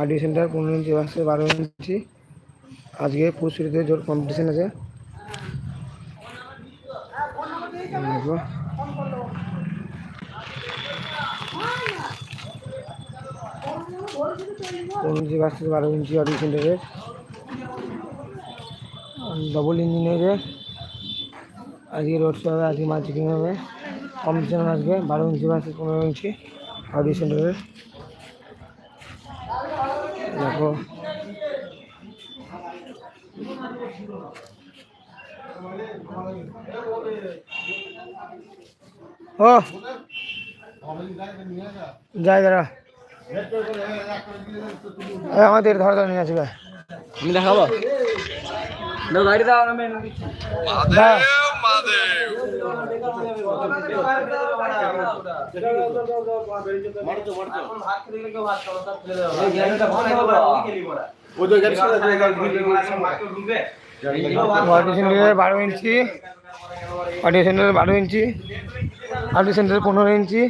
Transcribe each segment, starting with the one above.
RD centre পনেরো ইঞ্চি বাক্সে বারো ইঞ্চি। আজকে পুরুষের জোর কম্পিটিশন আছে। ইঞ্চি বারো ইঞ্চি আরডি সেন্টারের ডবল ইঞ্জিনিয়ারের আজকে রোড শো হবে, আজকে চেকিং হবে। কম্পিটিশন আজকে, বারো ইঞ্চি বাক্সে পনেরো ইঞ্চি আরডি সেন্টারের দেখো। ও। যাই আমাদের ধরে ধরে নিয়ে আসবে আমি দেখাবো? গাড়ি দাও আমি বারো ইঞ্চি ওয়ার্ডি সেন্টারে বারো ইঞ্চি ওয়ার্ডি সেন্টারে পনেরো ইঞ্চি।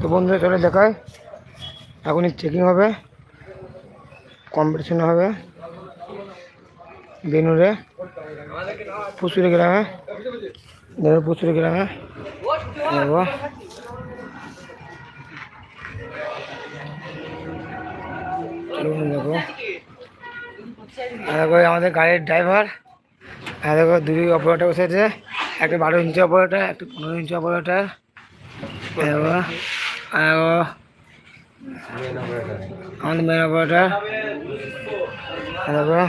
তো বন্ধুরা চলে দেখায় এখনই চেকিং হবে কম্পিটিশন হবে, বেনুরে, পুসুরে গ্রামে দেখো পুসুরে গ্রামে দেখো। দেখো আমাদের গাড়ির ড্রাইভার দেখো দুই অপারেটার বসেছে একটা বারো ইঞ্চি অপারেটার একটা পনেরো ইঞ্চি অপারেটার দেখো মেন অপারেটার দেখো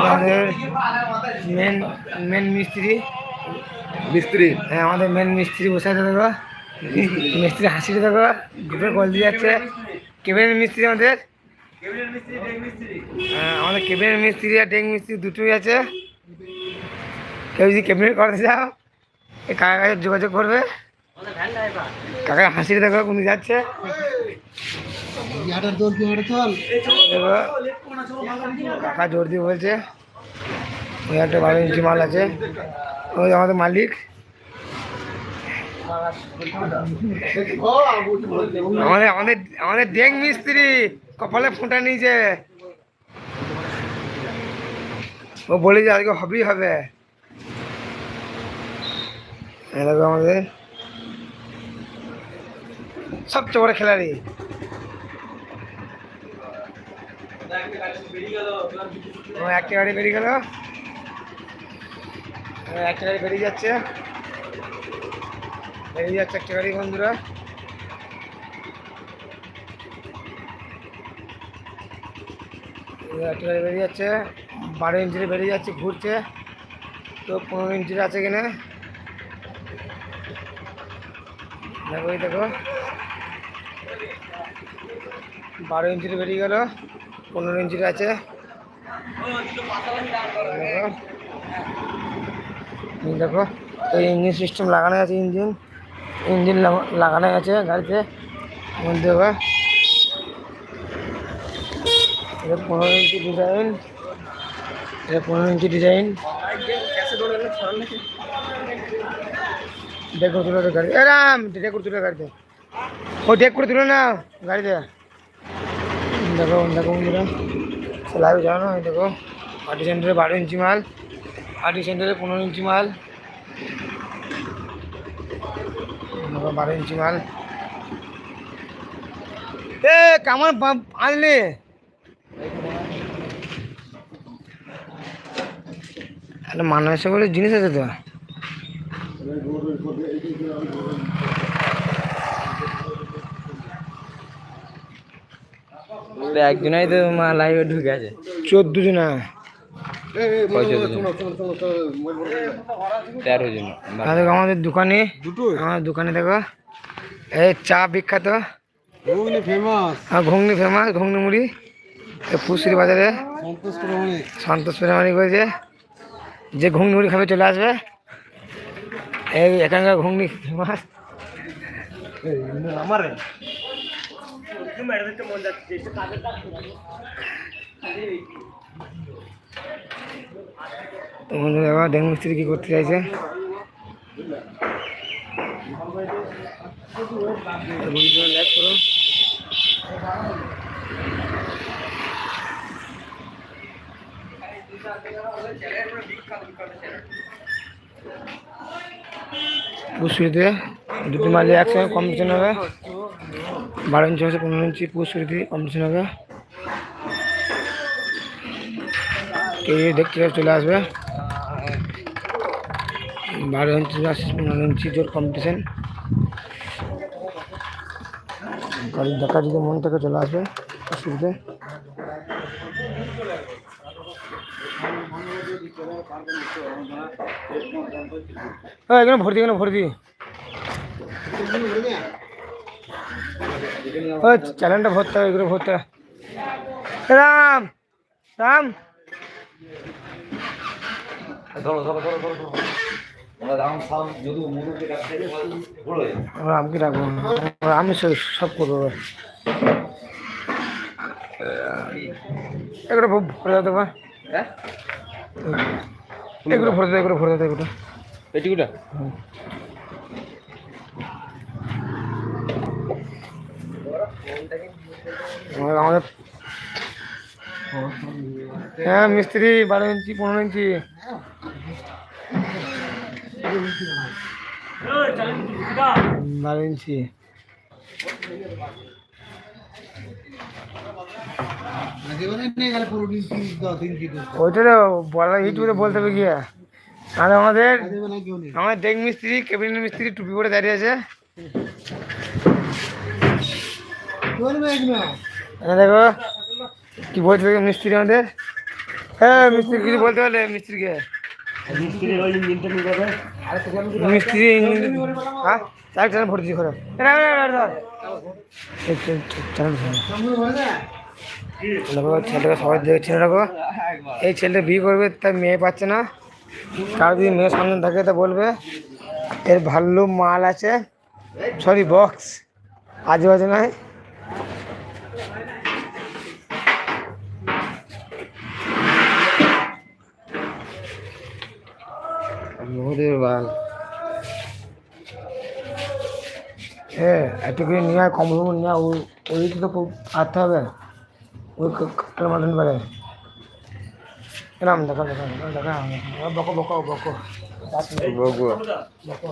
আমাদের মেন মেন মিস্ত্রি মিস্ত্রি। হ্যাঁ আমাদের মেন মিস্ত্রি বসে আছে দেখো মিস্ত্রি হাসিটা দেখো গ্রুপে কল দিয়ে যাচ্ছে। কেবিনের মিস্ত্রি আমাদের। হ্যাঁ আমাদের কেবিনের মিস্ত্রি আর ডেক মিস্ত্রি দুটোই আছে। কেউ যদি কেবিনেট করতে চাও এই কাকা কাছে যোগাযোগ করবে। কাকা হাসিটা দেখো কোন যাচ্ছে। কাকা জোর দিয়ে বলছে ওই একটা বারো ইঞ্চি মাল আছে। ওই আমাদের মালিক। আমাদের আমাদের আমাদের ডেং মিস্ত্রি কপালে ফোঁটা নিয়েছে। ও বলে যে আজকে হবেই হবে। এই দেখো আমাদের। সবচেয়ে বড় খেলাড়ি। একটা গাড়ি বেরিয়ে গেল। একটা গাড়ি বেরিয়ে যাচ্ছে। বেরিয়ে যাচ্ছে একটা গাড়ি বন্ধুরা। একটা গাড়ি বেরিয়ে যাচ্ছে। বারো ইঞ্চির বেরিয়ে যাচ্ছে, ঘুরছে। তো পনেরো ইঞ্চির আছে কিনা? দেখো, এই দেখো। বারো ইঞ্চির বেরিয়ে গেল, পনেরো ইঞ্চির আছে। দেখো। এই ইঞ্জিন সিস্টেম লাগানো আছে ইঞ্জিন ইঞ্জিন লাগানো আছে গাড়িতে। দেখো। পনেরো ইঞ্চি ডিজাইন এটা পনেরো ইঞ্চি ডিজাইন ডেক করে তুলে গাড়ি। এরাম ডেক করে তুলে গাড়িতে ও ডেক করে তুলে না গাড়িতে দেখো দেখো বন্ধুরা লাইভ জানো, এই দেখো আটি সেন্টারে বারো ইঞ্চি মাল আটি সেন্টারে পনেরো ইঞ্চি মাল। বারো ইঞ্চি মাল। এ, কেমন আনলি একটা জিনিস আছে তো? একজনই তো মা লাইভে ঢুকে আছে। চোদ্দ জনা তেরো জন। দেখো আমাদের দোকানে আমার দোকানে দেখো এই চা বিখ্যাত। ফেমাস আর ঘুগনি ফেমাস ঘুগনি মুড়ি। এই বাজারে সন্তোষ প্রামাণিক। সন্তোষ করেছে যে ঘুগনি মুড়ি খাবে চলে আসবে। এই এখানকার ঘুগনি ফেমাস আমার। তো বন্ধুরা এবার দেখ মিস্ত্রি কী করতে চাইছে? লাইক করো পুষ্পিতে দুটি মালে একসঙ্গে কম্পিটিশন হবে বারো ইঞ্চি হচ্ছে পনেরো ইঞ্চি পুষ্পিতে কম্পিটিশন হবে কেউ দেখতে চলে আসবে। বারো ইঞ্চি পনেরো ইঞ্চি জোর কম্পিটিশন দেখা যদি মন থেকে চলে আসবে পুষ্পিতে হ্যাঁ এখানে ভর্তি এখানে ভর্তি। ওই চ্যানেলটা ভরতে হবে এগুলো ভরতে। রাম রাম। রামকে রাখব আমি সব করব। এগুলো ভরে দাও বা হ্যাঁ? এগুলো ভরে দাও এগুলো ভরে দাও এগুলো। পেটিকুটা আমাদের আমাদের হ্যাঁ মিস্ত্রি বারো ইঞ্চি পনেরো ইঞ্চি। বারো ইঞ্চি। ওইটা তো বলা ইউটিউবে বলতে হবে গিয়ে। আর আমাদের আমার দেখ মিস্ত্রি কেবিনের মিস্ত্রি টুপি পরে দাঁড়িয়ে আছে। দেখো কি হবে মিস্ত্রি আমাদের? হ্যাঁ মিস্ত্রি কিছু বলতে পারলে মিস্ত্রিকে? মিস্ত্রি ইঞ্জিন হ্যাঁ? চার চার ভর্তি করো। সবাই দেখছে রাখো এই ছেলেটা বিয়ে করবে তার মেয়ে পাচ্ছে না। কার যদি মেয়ে সামনে থাকে তা বলবে। এর ভালো মাল আছে। সরি বক্স আজে বাজে নয়। হ্যাঁ একটু করে নিয়ে কম নিয়ে ওই ওই তো খুব আনতে হবে। ওই কাটার মাটন বেড়ে এরম দেখা দেখা দেখা দেখা বকো বকো বকো বগো বকো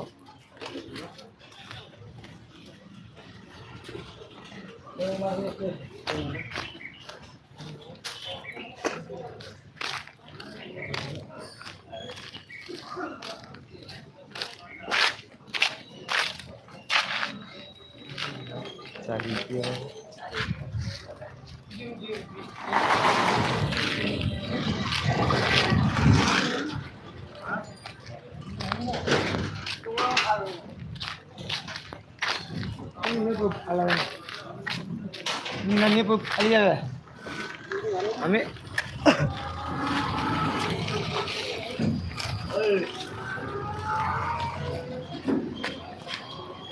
না নিয়ে পুরো খালি যাবে আমি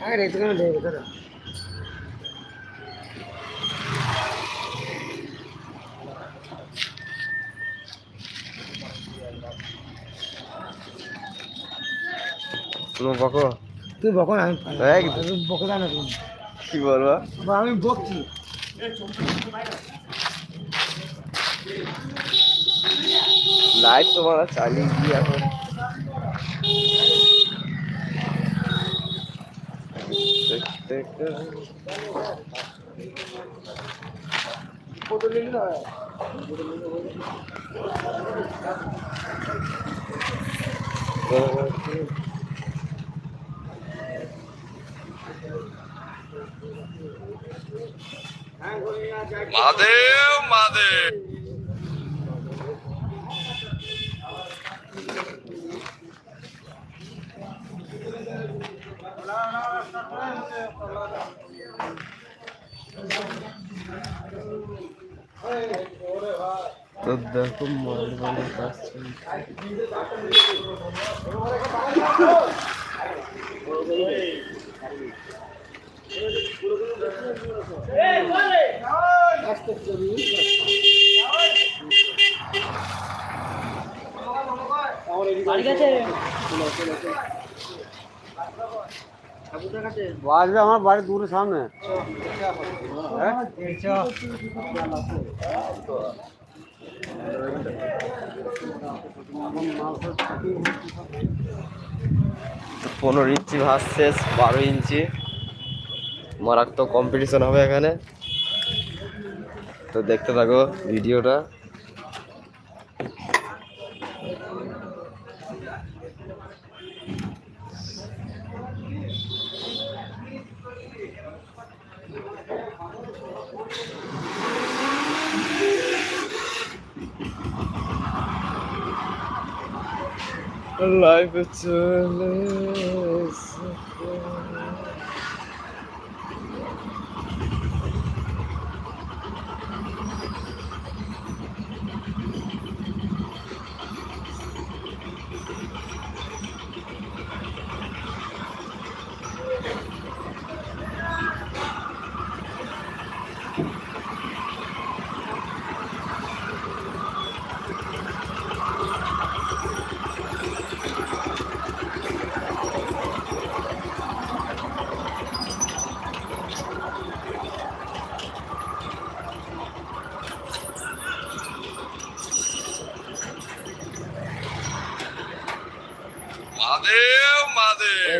আরে রেখে দেবে রেখে দেবে তুমি বকো? তুই বকো না আমি বকো না কি বলব? আমি বকছি। লাইট তোমার চালিয়ে গিয়ে এখন। দেখতে তো দেখো মাল মানে কাজ বাজবে আমার বাড়ির দূরে সামনে হ্যাঁ? পনেরো ইঞ্চি ভার্সেস বারো ইঞ্চি মারাত্মক কম্পিটিশন হবে এখানে। তো দেখতে থাকো ভিডিওটা। লাইফে চলে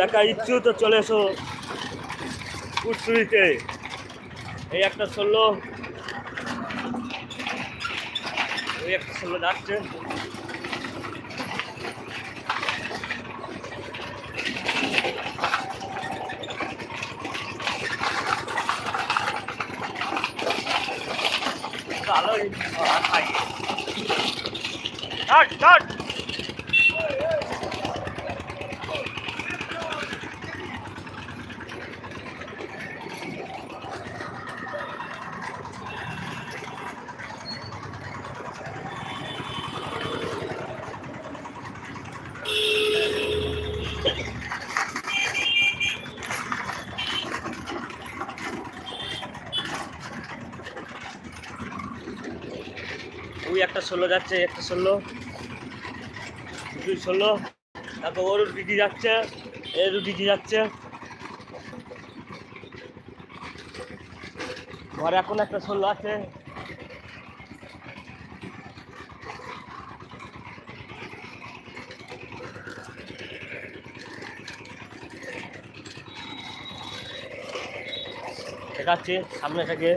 দেখা ইচ্ছু, তো চলে এসো উৎসুরিতে এই একটা ষোলো। ওই একটা ষোলো যাচ্ছে। ভালো স্টার্ট স্টার্ট ওই একটা ষোলো যাচ্ছে একটা ষোলো। দুই ষোলো তারপর ওর ডিজি যাচ্ছে? এর ডিজি যাচ্ছে? ঘরে এখন একটা ষোলো আছে। দেখাচ্ছি সামনে থেকে।